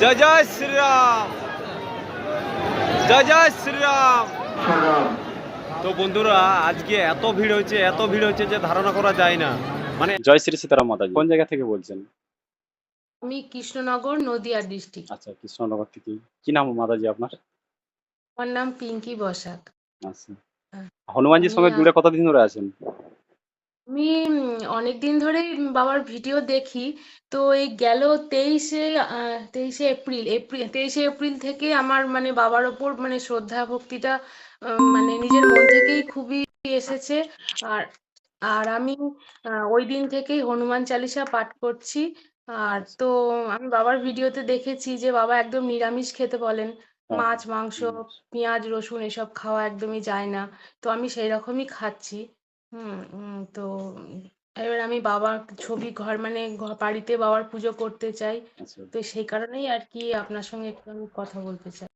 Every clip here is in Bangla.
জয় জয় শ্রীরাম। জয় জয় শ্রীরাম। তো বন্ধুরা আজকে এত ভিড় হয়েছে এত ভিড় হয়েছে যে ধারণা করা যায় না। মানে জয় শ্রী সীতারাম মাতাজি কোন জায়গা থেকে বলছেন? আমি কৃষ্ণনগর নদিয়া ডিস্ট্রিক্ট। আচ্ছা কৃষ্ণনগর থেকে। কি নাম মাতাজি আপনার? আমার নাম পিঙ্কি বসাক। আচ্ছা। হনুমানজির সঙ্গে জুড়ে কতদিন ধরে আছেন? আমি অনেক দিন ধরেই বাবার ভিডিও দেখি তো এই গেল তেইশে তেইশে এপ্রিল এপ্রিল তেইশে এপ্রিল থেকে আমার মানে বাবার ওপর মানে শ্রদ্ধা ভক্তিটা মানে নিজের মন থেকেই খুবই এসেছে। আর আর আমি ওই দিন থেকেই হনুমান চালিসা পাঠ করছি। আর তো আমি বাবার ভিডিওতে দেখেছি যে বাবা একদম নিরামিষ খেতে বলেন। হ্যাঁ, মাছ মাংস পেঁয়াজ রসুন এসব খাওয়া একদমই যায় না। তো আমি সেই রকমই খাচ্ছি। হুম উম, তো এবার আমি বাবার ছবি ঘর মানে বাড়িতে বাবার পুজো করতে চাই। আচ্ছা। তো সেই কারণেই আর কি আপনার সঙ্গে একটু আমি কথা বলতে চাই।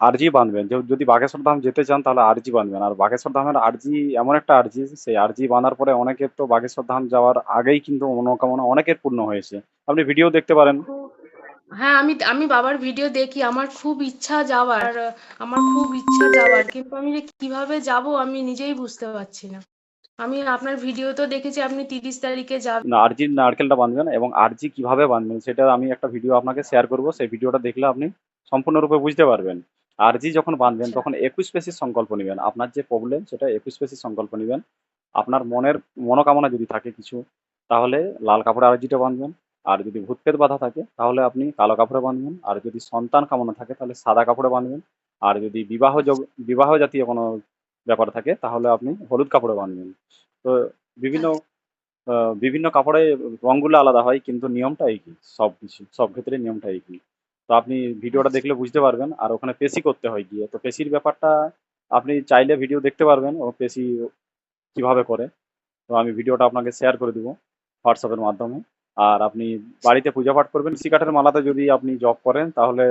আরজি বাঁধবেন যে- যদি বাগেশ্বর ধাম যেতে চান তাহলে আরজি বাঁধবেন আর বাগেশ্বর ধামের আরজি এমন একটা আরজি সেই আরজি বাঁধার পরে অনেকের তো বাগেশ্বর ধাম যাওয়ার আগেই কিন্তু মনোকামনা অনেকের পূর্ণ হয়েছে। আপনি ভিডিও দেখতে পারেন। খুব- হ্যাঁ আমি আমি বাবার ভিডিও দেখি। আমার খুব ইচ্ছা যাওয়ার আমার খুব ইচ্ছা যাওয়ার। কিন্তু আমি যে কীভাবে যাব আমি নিজেই বুঝতে পারছি না। আমি আপনার ভিডিও তো দেখেছি আপনি তিরিশ তারিখে যাবেন না আরজির নারকেলটা বাঁধবেন এবং আরজি কীভাবে বাঁধবেন সেটা আমি একটা ভিডিও আপনাকে শেয়ার করব। সেই ভিডিওটা দেখলে আপনি সম্পূর্ণরূপে বুঝতে পারবেন। আরজি যখন বাঁধবেন আচ্ছা। তখন একুশ পেশির সংকল্প নেবেন। আপনার যে প্রবলেম সেটা একুশ পেশির সংকল্প নেবেন। আপনার মনের মনোকামনা যদি থাকে কিছু তাহলে লাল কাপড়ে আরজিটা বাঁধবেন আর যদি ভূতপেত বাধা থাকে তাহলে আপনি কালো কাপড়ে বাঁধবেন আর যদি সন্তান কামনা থাকে তাহলে সাদা কাপড়ে বাঁধবেন আর যদি বিবাহ বিবাহ জাতীয় কোনো ব্যাপার থাকে তাহলে আপনি হলুদ কাপড়ে বাঁধবেন তো বিভিন্ন বিভিন্ন কাপড়ে রঙগুলো আলাদা হয় কিন্তু নিয়মটা একই। সব কিছু সব ক্ষেত্রে নিয়মটা একই। তো আপনি ভিডিওটা দেখলে বুঝতে পারবেন আর ওখানে পেশি করতে হয় গিয়ে। তো পেশির ব্যাপারটা আপনি চাইলে ভিডিও দেখতে পারবেন ও পেশি কীভাবে করে। তো আমি ভিডিওটা আপনাকে শেয়ার করে দেবো হোয়াটসঅ্যাপের মাধ্যমে। আর আপনি বাড়িতে পূজা পাঠ করবেন কাঠের মালাতে যদি আপনি জব করেন তাহলে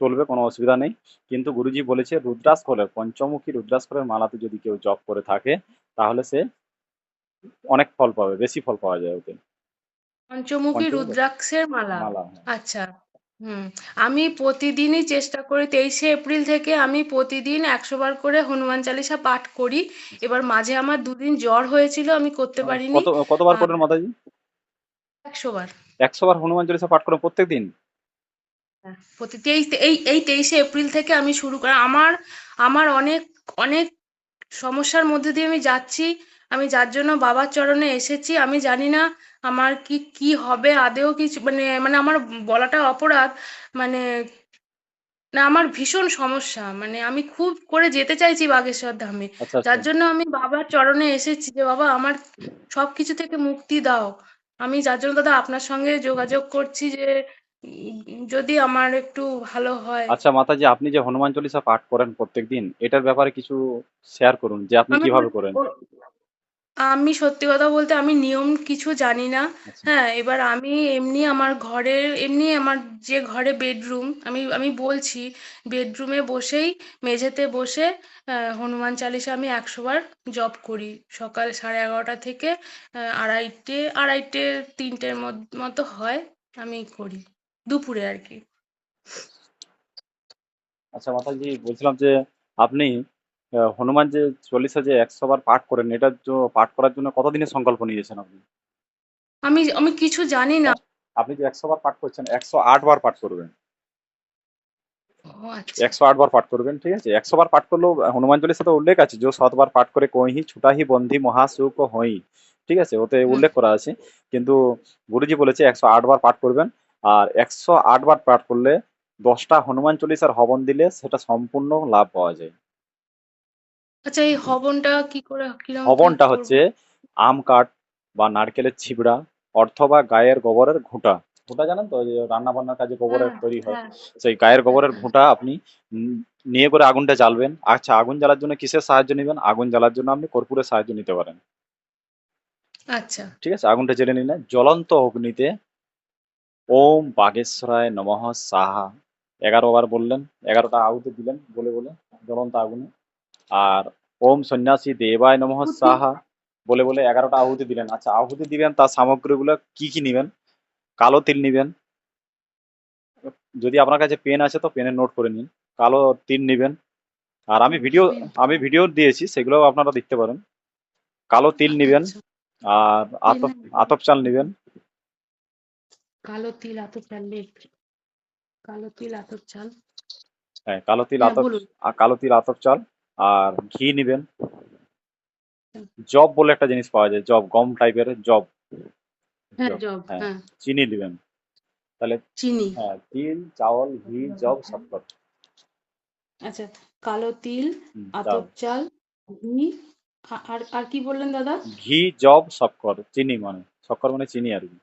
চলবে কোনো অসুবিধা নেই। কিন্তু গুরুজি বলেছে রুদ্রাস্কলের পঞ্চমুখী রুদ্রাস্কলের মালাতে যদি কেউ জব করে থাকে তাহলে সে অনেক ফল পাবে বেশি ফল পাওয়া যায় ওতে পঞ্চমুখী? রুদ্রাক্ষের মালা? হ্যাঁ। আচ্ছা হুম। আমি প্রতিদিনই চেষ্টা করি তেইশে এপ্রিল থেকে আমি প্রতিদিন একশো বার করে হনুমান চালিসা পাঠ করি। এবার মাঝে আমার দুদিন জ্বর হয়েছিল আমি করতে পারিনি। কত কতবার করেন মাতাজি? একশো বার। একশো বার হনুমান চল্লিশা পাঠ করেন প্রত্যেক দিন হ্যাঁ, প্রতি তেইশ এই এই তেইশে এপ্রিল থেকে আমি শুরু করা আমার আমার অনেক অনেক সমস্যার মধ্যে দিয়ে আমি যাচ্ছি। আমি যার জন্য বাবার চরণে এসেছি। আমি জানি না আমার কি কি হবে আদেও কিছু মানে মানে আমার বলাটা অপরাধ। মানে না আমার ভীষণ সমস্যা। মানে আমি খুব করে যেতে চাইছি বাগেশ্বর ধামে। আচ্ছা আচ্ছা। যার জন্য আমি বাবার চরণে এসেছি যে বাবা আমার সবকিছু থেকে মুক্তি দাও। আমি যার জন্য দাদা আপনার সঙ্গে যোগাযোগ করছি যে যদি আমার একটু ভালো হয়। আচ্ছা মাতাজি আপনি যে হনুমান চল্লিশা পাঠ করেন প্রত্যেক দিন এটার ব্যাপারে কিছু শেয়ার করুন যে আপনি কীভাবে করেন। আমি সত্যি কথা বলতে আমি নিয়ম কিছু জানি না। আচ্ছা। হ্যাঁ এবার আমি এমনি আমার ঘরের এমনি আমার যে ঘরে বেডরুম আমি আমি বলছি বেডরুমে বসেই মেঝেতে বসে হনুমান চালিসা আমি একশো বার জপ করি। সকাল সাড়ে এগারোটা থেকে আড়াইটে আড়াইটে তিনটের মতো হয় আমি করি। দুপুরে আর কি। আচ্ছা মাতাজি বলছিলাম যে আপনি হনুমান যে চল্লিশা যে একশো বার পাঠ করেন এটার জন্য পাঠ করার জন্য কতদিনের সংকল্প নিয়েছেন আপনি? আমি আমি কিছু জানি না। আপনি যে একশো বার পাঠ করছেন একশো আট বার পাঠ করবেন। আচ্ছা। একশো আট বার পাঠ করবেন ঠিক আছে? একশো বার পাঠ করলেও হনুমান চল্লিশা তো উল্লেখ আছে যে শতবার পাঠ করে কহি ছুটাহি বন্ধি মহাসুখ হই ঠিক আছে? ওতে উল্লেখ করা আছে। কিন্তু গুরুজি বলেছে একশো আট বার পাঠ করবেন। আর একশো আট বার পাঠ করলে দশটা হনুমান চল্লিশার হবন দিলে সেটা সম্পূর্ণ লাভ পাওয়া যায়। আচ্ছা এই হবনটা কি করে হবনটা হচ্ছে আম কাঠ বা নারকেলের ছিবড়া অথবা গায়ের গোবরের ঘুঁটা। ঘুঁটা জানেন তো রান্না বান্নার কাজে গোবরের হ্যাঁ, তৈরি হয়। হ্যাঁ। সেই গায়ের গোবরের ঘুঁটা আপনি নিয়ে করে আগুনটা জ্বালবেন। আচ্ছা আগুন জ্বালার জন্য কিসের সাহায্য নেবেন? আগুন জ্বালার জন্য আপনি কর্পূরের সাহায্য নিতে পারেন। আচ্ছা। ঠিক আছে? আগুনটা জেলে নিলেন। জ্বলন্ত অগ্নিতে ওম বাগেশ্বরায় নমঃ সাহা। এগারো বার বললেন এগারোটা আহুতি দিলেন বলে বলে জ্বলন্ত আগুনে। আর ওম সন্ন্যাসী দেবায় নমঃ সাহা বলে বলে এগারোটা আহুতি দিলেন। আচ্ছা আহুতি দিবেন তার সামগ্রীগুলো কি কি নিবেন? কালো তিল নিবেন। যদি আপনার কাছে পেন আছে তো পেনের নোট করে নিন। কালো তিল নেবেন। আর আমি ভিডিও আমি ভিডিও দিয়েছি সেগুলো আপনারা দেখতে পারেন। কালো তিল নেবেন। আর আতপ আতপ চাল নেবেন। কালো তিল আতপ চাল লেখ কালো তিল আতপ চাল। হ্যাঁ কালো তিল হ্যাঁ, আতপ কালো তিল আতপ চাল আর ঘি নেবেন। জব বলে একটা জিনিস পাওয়া যায় জব গম টাইপের জব হ্যাঁ হ্যাঁ। হ্যাঁ। চিনি নেবেন। তাহলে চিনি। হ্যাঁ তিল চাউল ঘি জব শক্কর আচ্ছা কালো তিল আতপ চাল। চাল ঘি আর আর কি বললেন দাদা? ঘি জব শক্কর চিনি মানে। শক্কর মানে চিনি আর কি।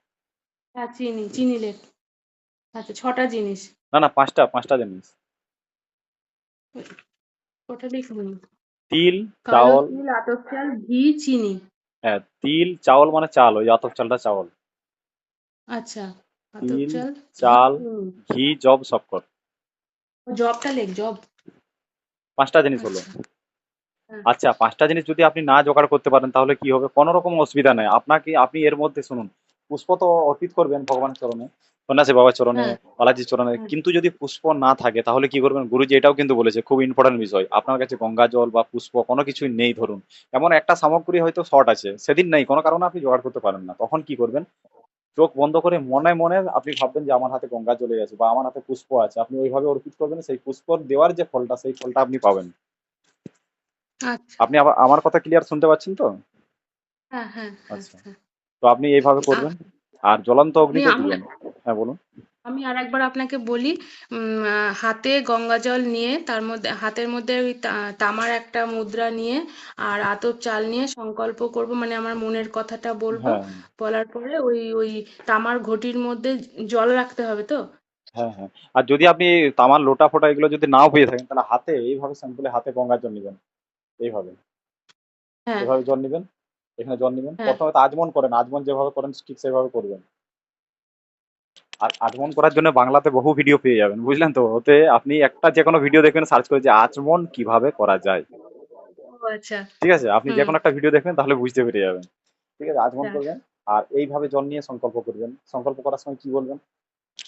হ্যাঁ চিনি চিনি লেখ আচ্ছা ছটা জিনিস। না না পাঁচটা পাঁচটা জিনিস। ওটা লিখুন তিল কালো চাউল তিল আতপ চাল ঘি চিনি। হ্যাঁ তিল চাউল মানে চাল ওই আতপ চালটা চাউল আচ্ছা আতপ তিল, চাল চাল। ঘি জব শক্কর ও, জবটা লেখ জব। পাঁচটা জিনিস হলো। আচ্ছা। হ্যাঁ। আচ্ছা পাঁচটা জিনিস যদি আপনি না জোগাড় করতে পারেন তাহলে কি হবে? কোনো রকম অসুবিধা নেই। আপনাকে আপনি এর মধ্যে শুনুন। পুষ্প তো অর্পিত করবেন ভগবানের চরণে সন্ন্যাসী বাবার চরণে হ্যাঁ। বালাজির চরণে। কিন্তু যদি পুষ্প না থাকে তাহলে কি করবেন? গুরুজি এটাও কিন্তু বলেছে খুব ইম্পর্টেন্ট বিষয়। আপনার কাছে গঙ্গা জল বা পুষ্প কোনো কিছুই নেই ধরুন। এমন একটা সামগ্রী হয়তো শর্ট আছে সেদিন নেই কোনো কারণে আপনি জোগাড় করতে পারেন না। তখন কি করবেন? চোখ বন্ধ করে মনে মনে আপনি ভাববেন যে আমার হাতে গঙ্গা চলে গেছে বা আমার হাতে পুষ্প আছে। আপনি ওইভাবে অর্পিত করবেন সেই পুষ্প দেওয়ার যে ফলটা সেই ফলটা আপনি পাবেন। আচ্ছা। আপনি আমার কথা ক্লিয়ার শুনতে পাচ্ছেন তো? হ্যাঁ হ্যাঁ হ্যাঁ, আচ্ছা। তো আপনি এইভাবে করবেন। আর জ্বলন্ত অগ্নিতে দিবেন হ্যাঁ বলুন। আমি আর একবার আপনাকে বলি হাতে গঙ্গা জল নিয়ে তার মধ্যে হাতের মধ্যে ওই তামার একটা মুদ্রা নিয়ে আর আতপ চাল নিয়ে সংকল্প করব। মানে আমার মনের কথাটা বলব। হ্যাঁ। বলার পরে ওই ওই তামার ঘটির মধ্যে জল রাখতে হবে তো? হ্যাঁ হ্যাঁ। আর যদি আপনি তামার লোটা ফোটা এগুলো যদি নাও পেয়ে থাকেন তাহলে হাতে এইভাবে স্যাম্পলে হাতে গঙ্গার জল নেবেন। এইভাবে। হ্যাঁ। এভাবে জল নেবেন। এখানে জল নেবেন। হ্যাঁ। প্রথমে তো আজমন করেন আজমন যেভাবে করেন ঠিক সেভাবে করবেন। আর আজমন করার জন্য বাংলাতে বহু ভিডিও পেয়ে যাবেন বুঝলেন তো? ওতে আপনি একটা যে কোনো ভিডিও দেখবেন সার্চ করে যে আজমন কীভাবে করা যায়। আচ্ছা। ঠিক আছে? আপনি যে কোনো একটা ভিডিও দেখবেন তাহলে বুঝতে পেরে যাবেন। ঠিক আছে আজমন হ্যাঁ। করবেন। আর এইভাবে জল নিয়ে সংকল্প করবেন। সংকল্প করার সময় কি বলবেন?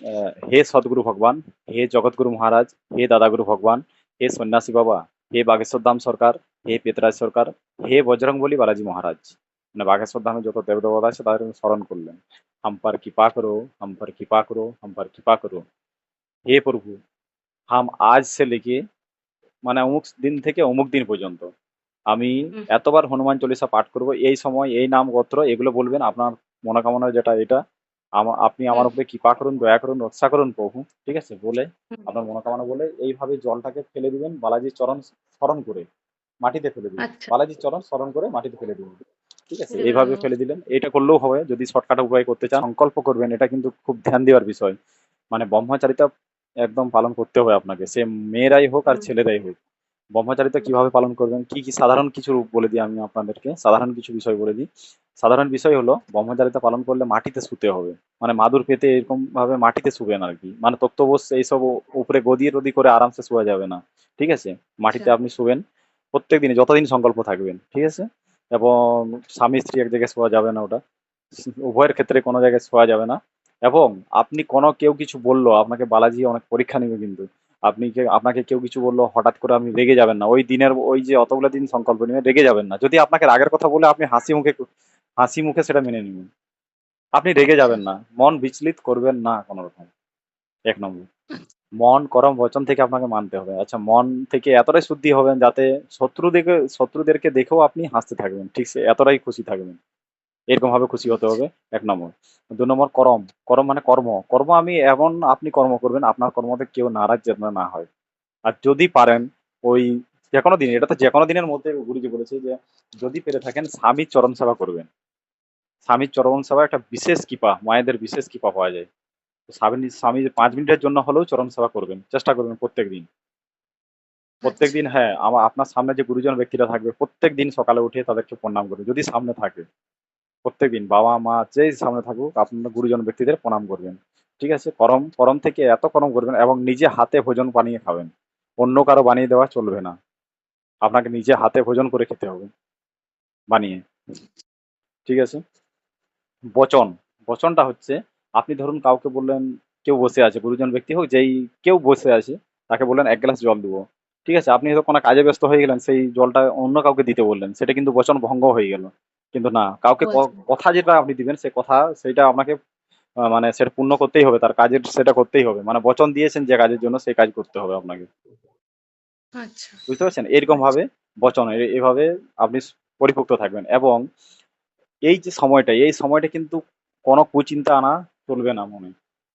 আহ, হে সদ্গুরু ভগবান হে জগৎগুরু মহারাজ হে দাদাগুরু ভগবান হে সন্ন্যাসী বাবা হে বাগেশ্বর ধাম সরকার হে পেতরাজ সরকার হে বজরং বলি বালাজি মহারাজ। মানে বাঘেশ্বর ধামে যত দেবদেবতা আছে তাদের স্মরণ করলেন। হাম্পার কৃপা করো হাম্পার কৃপা করো হাম্পার কৃপা করো। হে প্রভু হাম আজ সে লেগে মানে অমুক দিন থেকে অমুক দিন পর্যন্ত। আমি এতবার হনুমান চল্লিশা পাঠ করব এই সময় এই নাম গোত্র এগুলো বলবেন আপনার মনোকামনা যেটা এটা। আপনি আমার উপরে কৃপা করুন দয়া করুন রক্ষা করুন প্রভু ঠিক আছে? বলে আপনার মনোকামনা বলে এইভাবে জলটাকে ফেলে দিবেন বালাজির চরণ স্মরণ করে। মাটিতে ফেলে দিবেন আচ্ছা। বালাজির চরণ স্মরণ করে মাটিতে ফেলে দিবেন ঠিক আছে? এইভাবে ফেলে দিলেন। এটা করলেও হবে যদি শর্টকাট উপায় করতে চান সংকল্প করবেন। এটা কিন্তু খুব ধ্যান দেওয়ার বিষয়। মানে ব্রহ্মচারিতা একদম পালন করতে হবে আপনাকে। সে মেয়েরাই হোক আর ছেলেরাই হোক। ব্রহ্মচারিতা কীভাবে পালন করবেন? কি কি সাধারণ কিছু বলে দিই আমি আপনাদেরকে? সাধারণ কিছু বিষয় বলে দিই। সাধারণ বিষয় হলো ব্রহ্মচারিতা পালন করলে মাটিতে শুতে হবে। মানে মাদুর পেতে এরকম ভাবে মাটিতে শুবেন আর কি। মানে তক্তবোস এইসব উপরে গদি রদি করে আরামসে শোয়া যাবে না। ঠিক আছে? মাটিতে আচ্ছা। আপনি শুবেন। প্রত্যেক দিনে যতদিন সংকল্প থাকবেন, ঠিক আছে? এবং স্বামী, স্ত্রী এক জায়গায় শোয়া যাবে না ওটা। উভয়ের ক্ষেত্রে কোনো জায়গায় শোয়া যাবে না। এবং আপনি কোনো কেউ কিছু বলল, আপনাকে বালাজি অনেক পরীক্ষা নেবে কিন্তু। আপনি আপনাকে কেউ কিছু বলল, হঠাৎ করে আপনি রেগে যাবেন না। ওই দিনের, ওই যে অতগুলো দিন সংকল্প নিয়ে রেগে যাবেন না। যদি আপনাকে রাগের কথা বলে আপনি হাসি মুখে হাসি মুখে সেটা মেনে নিবেন। আপনি রেগে যাবেন না। মন বিচলিত করবেন না কোনো রকম এক নম্বর। মন করম বচন থেকে আপনাকে মানতে হবে। আচ্ছা মন থেকে এতটাই শুদ্ধি হবেন যাতে শত্রুদেরকে শত্রুদেরকে দেখেও আপনি হাসতে থাকবেন। ঠিক সে, এতটাই খুশি থাকবেন। এরকম ভাবে খুশি হতে হবে। এক নম্বর। দু নম্বর, করম। করম মানে কর্ম। কর্ম আমি এমন আপনি কর্ম করবেন, আপনার কর্মতে কেউ নারাজ যেন না হয়। আর যদি পারেন, ওই যে কোনো দিন, এটা তো যে কোনো দিনের মধ্যে গুরুজি বলেছে যে, যদি পেরে থাকেন, স্বামীর চরণ সেবা করবেন। স্বামীর চরণ সেবা একটা বিশেষ কৃপা, মায়েদের বিশেষ কৃপা পাওয়া যায়। স্বামী স্বামী পাঁচ মিনিটের জন্য হলেও চরণ সেবা করবেন চেষ্টা করবেন প্রত্যেক দিন। প্রত্যেক দিন হ্যাঁ আমার আপনার সামনে যে গুরুজন ব্যক্তিরা থাকবে প্রত্যেক দিন সকালে উঠে তাদেরকে প্রণাম করবে যদি সামনে থাকে। প্রত্যেক দিন বাবা মা যেই সামনে থাকুক আপনার গুরুজন ব্যক্তিদের প্রণাম করবেন। ঠিক আছে? করম করম থেকে এত করম করবেন এবং নিজে হাতে ভোজন বানিয়ে খাবেন। অন্য কারও বানিয়ে দেওয়া চলবে না। আপনাকে নিজে হাতে ভোজন করে খেতে হবে। বানিয়ে। ঠিক আছে? বচন। বচনটা হচ্ছে আপনি ধরুন কাউকে বললেন কেউ বসে আছে গুরুজন ব্যক্তি হোক যেই কেউ বসে আছে তাকে বললেন এক গ্লাস জল দেবো। ঠিক আছে? আপনি হয়তো কোনো কাজে ব্যস্ত হয়ে গেলেন সেই জলটা অন্য কাউকে দিতে বললেন সেটা কিন্তু বচন ভঙ্গ হয়ে গেল। কিন্তু না কাউকে। কথা যেটা আপনি দিবেন সে কথা সেটা আপনাকে মানে সেটা পূর্ণ করতেই হবে তার কাজের সেটা করতেই হবে। মানে বচন দিয়েছেন যে কাজের জন্য সেই কাজ করতে হবে আপনাকে। আচ্ছা। বুঝতে পারছেন? এরকম ভাবে বচন এভাবে আপনি পরিপক্ত থাকবেন। এবং এই যে সময়টা এই সময়টা কিন্তু কোনো কুচিন্তা আনা চলবে না মনে।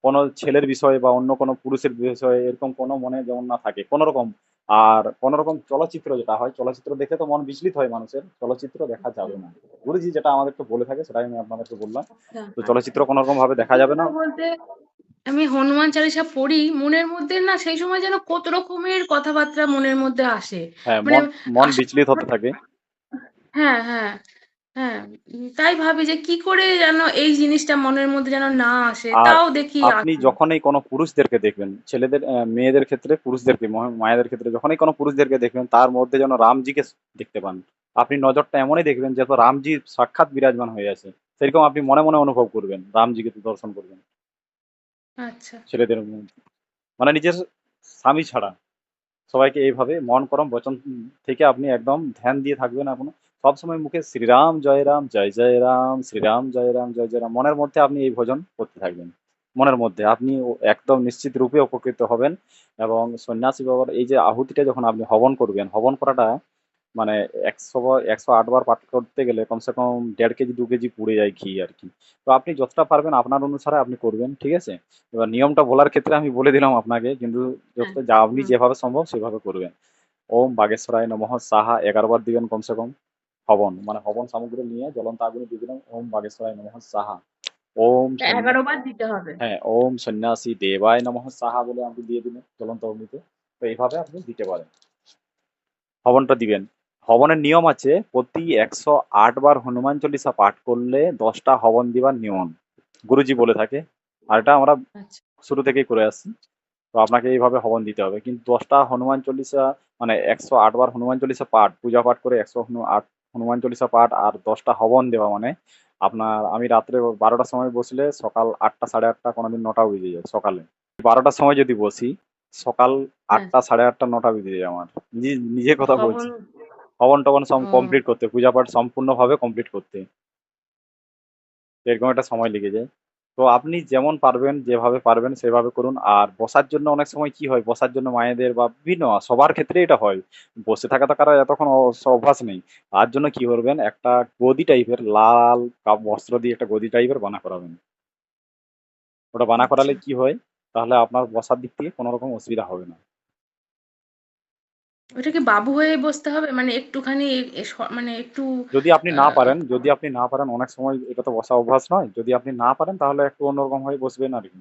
কোনো ছেলের বিষয়ে বা অন্য কোনো পুরুষের বিষয়ে এরকম কোনো মনে যেমন না থাকে। কোনো রকম। আর কোনো রকম চলচ্চিত্র যেটা হয় চলচ্চিত্র দেখে তো মন বিচলিত হয় মানুষের। চলচ্চিত্র দেখা যাবে না। গুরুজি যেটা আমাদেরকে বলে থাকে সেটাই আমি আপনাদেরকে বললাম। আচ্ছা। তো চলচ্চিত্র কোনো রকম ভাবে দেখা যাবে না। বলতে আমি হনুমান চালিসা পড়ি মনের মধ্যে না সেই সময় যেন কত রকমের কথাবার্তা মনের মধ্যে আসে। হ্যাঁ মন মন বিচলিত হতে থাকে। হ্যাঁ হ্যাঁ। হ্যাঁ তাই ভাবি যে কি করে যেন এই জিনিসটা মনের মধ্যে যেন না আসে আর তাও দেখি আপনি আসে। যখনই কোনো পুরুষদেরকে দেখবেন ছেলেদের আহ, মেয়েদের ক্ষেত্রে পুরুষদেরকে মহ- মায়েদের ক্ষেত্রে যখনই কোনো পুরুষদেরকে দেখবেন তার মধ্যে যেন রামজিকে দেখতে পান। আপনি নজরটা এমনই দেখবেন যে তো রামজি সাক্ষাৎ বিরাজমান হয়ে আছে। সেরকম আপনি মনে মনে অনুভব করবেন রামজিকে তো দর্শন করবেন। আচ্ছা। ছেলেদের মধ্যে। মানে নিজের স্বামী ছাড়া। সবাইকে এইভাবে মন করম বচন থেকে আপনি একদম ধ্যান দিয়ে থাকবেন এখন। সবসময় মুখে শ্রীরাম জয় রাম জয় জয় রাম শ্রীরাম জয় রাম জয় জয় রাম। মনের মধ্যে আপনি এই ভজন করতে থাকবেন। মনের মধ্যে আপনি একদম নিশ্চিত রূপে উপকৃত হবেন এবং সন্ন্যাসী বাবার এই যে আহুতিটা যখন আপনি হবন করবেন হবন করাটা মানে একশো একশো আট বার পাঠ করতে গেলে কমসে কম দেড় কেজি দু কেজি পুড়ে যায় ঘি আর কি। তো আপনি যতটা পারবেন আপনার অনুসারে আপনি করবেন ঠিক আছে? এবার নিয়মটা বলার ক্ষেত্রে আমি বলে দিলাম আপনাকে কিন্তু যত যা আপনি যেভাবে সম্ভব সেভাবে করবেন। ওম বাগেশ্বরায় নমঃ সাহা এগারো বার দিবেন কমসে কম। হবন মানে হবন সামগ্রী নিয়ে জ্বলন্ত আগুনে দিয়ে দিলাম ওম বাগেশ্বরায় নমঃ সাহা। ওম এগারো বার দিতে হবে। হ্যাঁ ওম সন্ন্যাসী দেবায় নমঃ সাহা বলে আপনি দিয়ে দিলেন জ্বলন্ত অগ্নিতে। তো এইভাবে আপনি দিতে পারেন। হবনটা দিবেন। হবনের নিয়ম আছে প্রতি একশো আট বার হনুমান চল্লিশা পাঠ করলে দশটা হবন দিবার নিয়ম। গুরুজি বলে থাকে। আর এটা আমরা আচ্ছা। শুরু থেকেই করে আসছি। তো আপনাকে এইভাবে হবন দিতে হবে। কিন্তু দশটা হনুমান চল্লিশা মানে একশো আট বার হনুমান চল্লিশা পাঠ পূজা পাঠ করে একশো আট হনুমান চল্লিশা পাঠ আর দশটা হবন দেওয়া মানে আপনার আমি রাত্রে বারোটার সময় বসলে সকাল আটটা সাড়ে আটটা কোনোদিন নটা বেজে যায় সকালে। বারোটার সময় যদি বসি সকাল আটটা সাড়ে আটটা নটা বেজে যায় আমার। নিজে কথা বলছি। হবন হবন টবন সব কমপ্লিট করতে পূজা পাঠ সম্পূর্ণভাবে কমপ্লিট করতে। এরকম একটা সময় লেগে যায়। তো আপনি যেমন পারবেন যেভাবে পারবেন সেভাবে করুন। আর বসার জন্য অনেক সময় কি হয় বসার জন্য মায়েদের বা বিভিন্ন সবার ক্ষেত্রে এটা হয়। বসে থাকা তো কারও এতক্ষণ অভ্যাস নেই। তার জন্য কি করবেন একটা গদি টাইপের লাল বস্ত্র দিয়ে একটা গদি টাইপের বানা করাবেন। ওটা বানা করালে আচ্ছা। কি হয় তাহলে আপনার বসার দিক থেকে কোনো রকম অসুবিধা হবে না। ওটা কি বাবু হয়ে বসতে হবে? মানে একটুখানি মানে একটু যদি আপনি না পারেন যদি আপনি না পারেন অনেক সময় এটা তো বসা অভ্যাস নয়। যদি আপনি না পারেন তাহলে একটু অন্যরকম হয়ে বসবেন আর কি।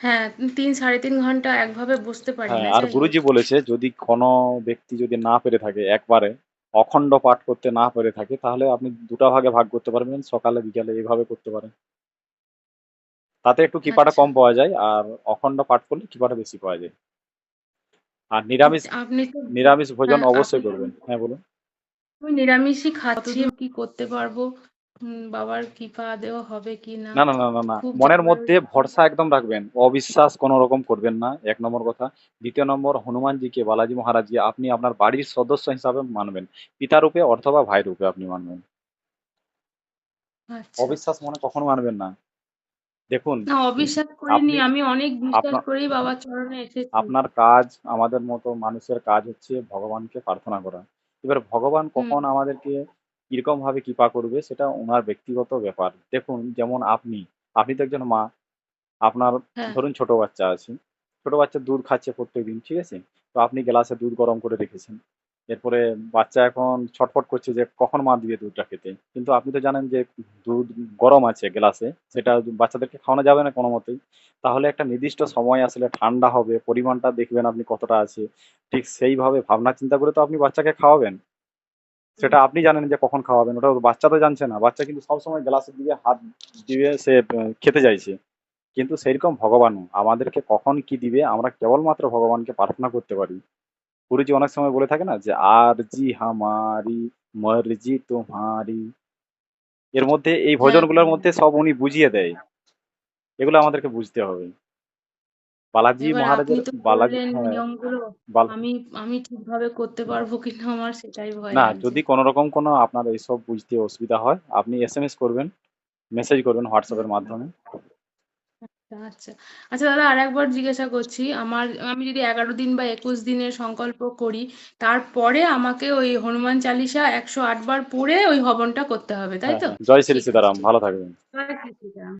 হ্যাঁ তিন সাড়ে তিন ঘণ্টা একভাবে বসতে পারি হ্যাঁ না আর গুরুজি বলেছে যদি কোনো ব্যক্তি যদি না পেরে থাকে একবারে অখণ্ড পাঠ করতে না পেরে থাকে তাহলে আপনি দুটা ভাগে ভাগ করতে পারবেন সকালে বিকালে এইভাবে করতে পারেন। তাতে একটু কিপাটা আচ্ছা। কম পাওয়া যায় আর অখণ্ড পাঠ করলে কিপাটা বেশি পাওয়া যায়। আর নিরামিষ আপনি তো নিরামিষ ভোজন হ্যাঁ, অবশ্যই আপনি- করবেন। হ্যাঁ বলুন। আমি নিরামিষই খাচ্ছি। কি করতে পারব? বাবার কৃপা দেওয়া হবে কি না? না না না না না। খুব মনের মধ্যে ভরসা একদম রাখবেন। অবিশ্বাস কোনো রকম করবেন না। এক নম্বর কথা। দ্বিতীয় নম্বর হনুমানজিকে বালাজি মহারাজকে আপনি আপনার বাড়ির সদস্য হিসাবে মানবেন। পিতা রূপে অথবা ভাই রূপে আপনি মানবেন। আচ্ছা। অবিশ্বাস মনে কখনো মানবেন না। দেখুন না অবিশ্বাস করিনি আপনি- আমি অনেক বিশ্বাস আপনার- করেই বাবার চরণে এসেছি। আপনার কাজ আমাদের মতো মানুষের কাজ হচ্ছে ভগবানকে প্রার্থনা করা। এবার ভগবান কখন আমাদেরকে কীরকম ভাবে কৃপা করবে সেটা ওনার ব্যক্তিগত ব্যাপার। দেখুন যেমন আপনি আপনি তো একজন মা আপনার হ্যাঁ। ধরুন ছোট বাচ্চা আছে ছোট বাচ্চা দুধ খাচ্ছে প্রত্যেকদিন ঠিক আছে? তো আপনি গ্লাসে দুধ গরম করে রেখেছেন। এরপরে বাচ্চা এখন ছটফট করছে যে কখন মা দিবে দুধটা খেতে? কিন্তু আপনি তো জানেন যে দুধ গরম আছে গ্লাসে, সেটা বাচ্চাদেরকে খাওয়ানো যাবে না কোনো মতেই তাহলে একটা নির্দিষ্ট সময় আসলে ঠান্ডা হবে, পরিমাণটা দেখবেন আপনি কতটা আছে। ঠিক সেইভাবে ভাবনা চিন্তা করে তো আপনি বাচ্চাকে খাওয়াবেন। সেটা আপনি জানেন যে কখন খাওয়াবেন, ওটা বাচ্চা তো জানছে না। বাচ্চা কিন্তু সবসময় গ্লাসের দিকে হাত দিয়ে সে খেতে চাইছে। কিন্তু সেইরকম ভগবানও। আমাদেরকে কখন কি দিবে, আমরা কেবলমাত্র ভগবানকে প্রার্থনা করতে পারি। গুরুজি অনেক সময় বলে থাকে না যে আর জি হামারি মর্জি তোমারি। এর মধ্যে এই ভজনগুলোর মধ্যে সব উনি বুঝিয়ে দেয়। এগুলো আমাদেরকে বুঝতে হবে। বালাজি মহারাজের বালাজি হ্যাঁ। আমি আমি ঠিকভাবে করতে পারব কিনা আমার সেটাই ভয় না যদি কোনো রকম কোনো আপনার এইসব বুঝতে অসুবিধা হয় আপনি এসএমএস করবেন মেসেজ করবেন হোয়াটসঅ্যাপের মাধ্যমে। আচ্ছা। আচ্ছা দাদা আর একবার জিজ্ঞাসা করছি আমার আমি যদি এগারো দিন বা একুশ দিনের সংকল্প করি তারপরে আমাকে ওই হনুমান চালিশা একশো আট বার পড়ে ওই হবনটা করতে হবে তাই হ্যাঁ তো? হ্যাঁ। জয় শ্রী সীতারাম ভালো থাকবেন। জয় শ্রী সীতারাম।